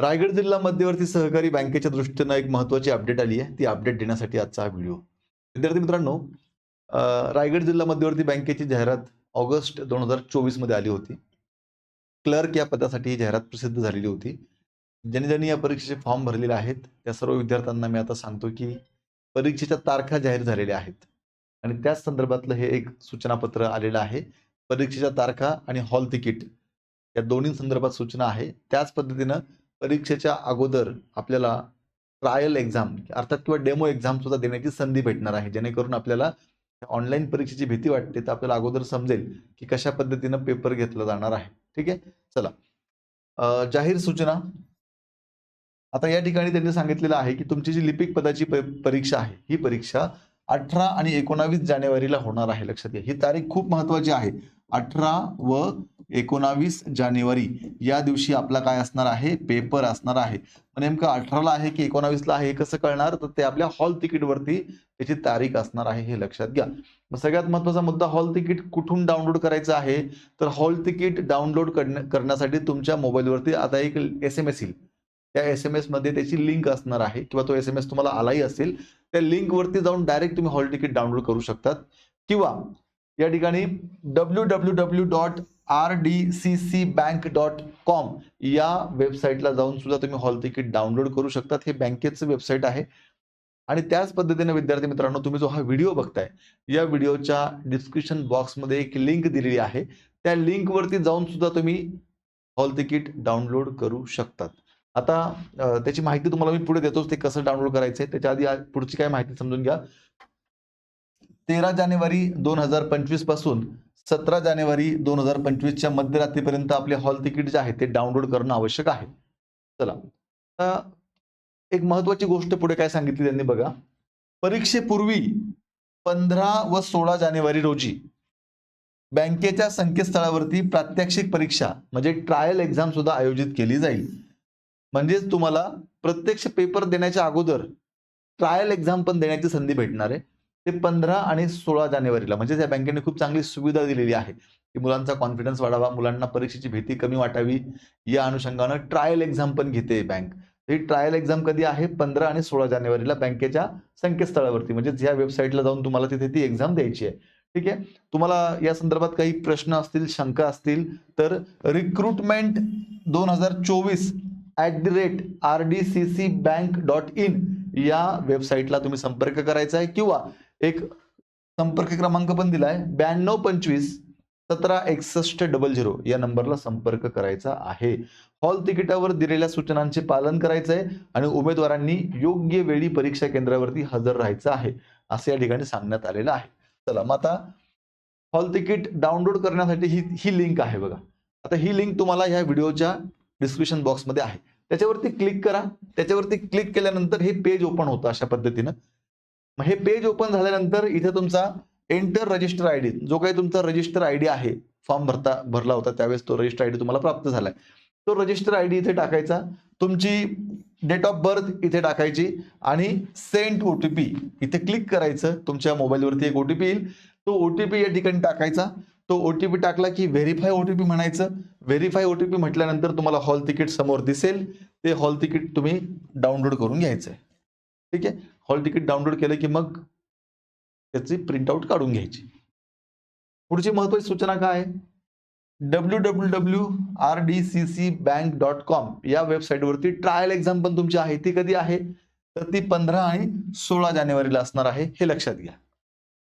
रायगड जिल्हा मध्यवर्ती सहकारी बँकेच्या दृष्टीनं एक महत्वाची अपडेट आली आहे. ती अपडेट देण्यासाठी आजचा हा व्हिडिओ विद्यार्थी मित्रांनो रायगड जिल्हा मध्यवर्ती बँकेची जाहिरात ऑगस्ट दोन हजार चोवीसमध्ये आली होती. क्लर्क या पदासाठी ही जाहिरात प्रसिद्ध झालेली होती. ज्यांनी ज्यांनी या परीक्षेचे फॉर्म भरलेले आहेत त्या सर्व विद्यार्थ्यांना मी आता सांगतो की परीक्षेच्या तारखा जाहीर झालेल्या आहेत. आणि त्याच संदर्भातलं हे एक सूचनापत्र आलेलं आहे. परीक्षेच्या तारखा आणि हॉल तिकीट या दोन्ही संदर्भात सूचना आहे. त्याच पद्धतीनं परीक्षेच्या अगोदर आपल्याला ट्रायल म्हणजे एक्झाम अर्थात किंवा डेमो एक्झाम सुद्धा देण्याची संधी भेटणार आहे. जेणेकरून आपल्याला ऑनलाईन परीक्षेची भीती वाटते तर आपल्याला अगोदर समजेल की कशा पद्धतीनं पेपर घेतला जाणार आहे. ठीक आहे? चला. जाहीर सूचना. आता या ठिकाणी त्यांनी सांगितलेलं आहे की तुमची जी लिपिक पदाची परीक्षा आहे ही परीक्षा अठरा आणि एकोणावीस जानेवारीला होणार आहे लक्षात घ्या. ही तारीख खूप महत्वाची आहे. अठरा व एकोणावीस जानेवारी या दिवशी आपला काय असणार आहे? पेपर असणार आहे. नेमकं अठराला आहे की एकोणावीसला आहे हे कसं कळणार? तर ते आपल्या हॉल तिकीटवरती त्याची तारीख असणार आहे हे लक्षात घ्या. सगळ्यात महत्त्वाचा मुद्दा हॉल तिकीट कुठून डाउनलोड करायचं आहे? तर हॉल तिकीट डाउनलोड करण्यासाठी तुमच्या मोबाईलवरती आता एक एस एम एस येईल. त्या एस एममध्ये त्याची लिंक असणार आहे किंवा तो एस एम एस तुम्हाला आलाही असेल त्या लिंकवरती जाऊन डायरेक्ट तुम्ही हॉल तिकीट डाउनलोड करू शकतात. किंवा या ठिकाणी W W W dot R D C C bank dot com या वेबसाईटला जाऊन सुद्धा तुम्ही हॉल तिकीट डाउनलोड करू शकतात. हे बँकेचं वेबसाईट आहे. आणि त्याच पद्धतीने विद्यार्थी मित्रांनो तुम्ही जो हा व्हिडिओ बघताय या व्हिडिओच्या डिस्क्रिप्शन बॉक्समध्ये एक लिंक दिलेली आहे. त्या लिंक वरती जाऊन सुद्धा तुम्ही हॉल तिकीट डाउनलोड करू शकतात. आता त्याची माहिती तुम्हाला मी पुढे देतोच ते कसं डाउनलोड करायचंय. त्याच्या आधी पुढची काय माहिती समजून घ्या. तेरा जानेवारी दोन हजार पंचवीसपासून सतरा जानेवारी दोन हजार पंचवीसच्या मध्यरात्रीपर्यंत आपले हॉल तिकीट जे आहे ते डाउनलोड करणं आवश्यक आहे. चला. एक महत्वाची गोष्ट पुढे काय सांगितली त्यांनी बघा. परीक्षेपूर्वी पंधरा व सोळा जानेवारी रोजी बँकेच्या संकेतस्थळावरती प्रात्यक्षिक परीक्षा म्हणजे ट्रायल एक्झाम सुद्धा आयोजित केली जाईल. म्हणजेच तुम्हाला प्रत्यक्ष पेपर देण्याच्या अगोदर ट्रायल एक्झाम पण देण्याची संधी भेटणार आहे. ते पंधरा आणि सोळा जानेवारीला. म्हणजे या बँकेने खूप चांगली सुविधा दिलेली आहे. की मुलांचा कॉन्फिडन्स वाढावा मुलांना परीक्षेची भीती कमी वाटावी या अनुषंगानं ट्रायल एक्झाम पण घेते बँक ही ट्रायल एक्झाम कधी आहे? पंधरा आणि सोळा जानेवारीला बँकेच्या संकेतस्थळावरती. म्हणजे ह्या वेबसाईटला जाऊन तुम्हाला तिथे ती एक्झाम द्यायची आहे. ठीक आहे? तुम्हाला या संदर्भात काही प्रश्न असतील शंका असतील तर रिक्रुटमेंट दोन हजार चोवीस at the rate R D C C bank dot in या वेबसाईटला तुम्ही संपर्क करायचा आहे. किंवा एक संपर्क क्रमांक पण दिलाय. ब्याण्णव पंचवीस सतरा एकसष्ट डबल झिरो या नंबरला संपर्क करायचा आहे. हॉल तिकिटावर दिलेल्या सूचनांचे पालन करायचं आहे आणि उमेदवारांनी योग्य वेळी परीक्षा केंद्रावरती हजर राहायचं आहे असं या ठिकाणी सांगण्यात आलेलं आहे. चला मग आता हॉल तिकीट डाउनलोड करण्यासाठी ही ही लिंक आहे बघा. आता ही लिंक तुम्हाला ह्या व्हिडिओच्या डिस्क्रिप्शन बॉक्समध्ये आहे. त्याच्यावरती क्लिक करा. त्याच्यावरती क्लिक केल्यानंतर हे पेज ओपन होतं अशा पद्धतीनं. मग हे पेज ओपन झाल्यानंतर इथे तुमचा एंटर रजिस्टर आय डी जो काही तुमचा रजिस्टर आय डी आहे फॉर्म भरता भरला होता त्यावेळेस तो रजिस्टर आय डी तुम्हाला प्राप्त झालाय. तो रजिस्टर आय डी इथे टाकायचा तुमची डेट ऑफ बर्थ इथे टाकायची आणि सेंट ओ टी पी इथे क्लिक करायचं तुमच्या मोबाईलवरती एक ओ टी पी येईल. तो ओ टी पी या ठिकाणी टाकायचा तो ओ टी पी टाकला की व्हेरीफाय ओ टी पी म्हणायचं. व्हेरीफाय ओ टी पी म्हटल्यानंतर तुम्हाला हॉल तिकीट समोर दिसेल. ते हॉल तिकीट तुम्ही डाउनलोड करून घ्यायचं आहे ठीक आहे? हॉल तिकीट डाउनलोड केलं की मग त्याची प्रिंटआउट काढून घ्यायची. पुढची महत्वाची सूचना काय? W W W R D C C bank dot com या वेबसाईटवरती ट्रायल एक्झाम पण तुमची आहे ती कधी आहे? तर ती पंधरा आणि सोळा जानेवारीला असणार आहे हे लक्षात घ्या.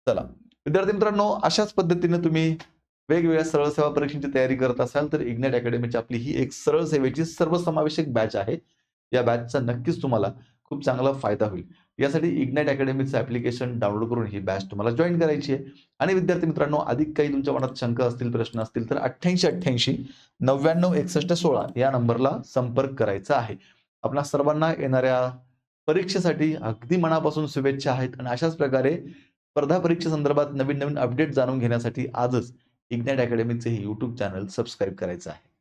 चला. विद्यार्थी मित्रांनो अशाच पद्धतीने तुम्ही वेगवेगळ्या सरळ सेवा परीक्षेची तयारी करत असाल तर इग्नेट अकॅडमीची आपली ही एक सरळ सेवेची सर्वसमावेशक बॅच आहे. या बॅचचा नक्कीच तुम्हाला खूप चांगला फायदा होईल. यासाठी इग्नाईट अकॅडमीचं ऍप्लिकेशन डाउनलोड करून ही बॅच तुम्हाला जॉईन करायची आहे. आणि विद्यार्थी मित्रांनो अधिक काही तुमच्या मनात शंका असतील प्रश्न असतील तर अठ्ठ्याऐंशी अठ्ठ्याऐंशी नव्याण्णव एकसष्ट सोळा या नंबरला संपर्क करायचा आहे. आपल्या सर्वांना येणाऱ्या परीक्षेसाठी अगदी मनापासून शुभेच्छा आहेत. आणि अशाच प्रकारे स्पर्धा परीक्षेसंदर्भात नवीन नवीन अपडेट जाणून घेण्यासाठी आजच इग्नाईट अकॅडमीचे हे यूट्यूब चॅनल सबस्क्राईब करायचं आहे.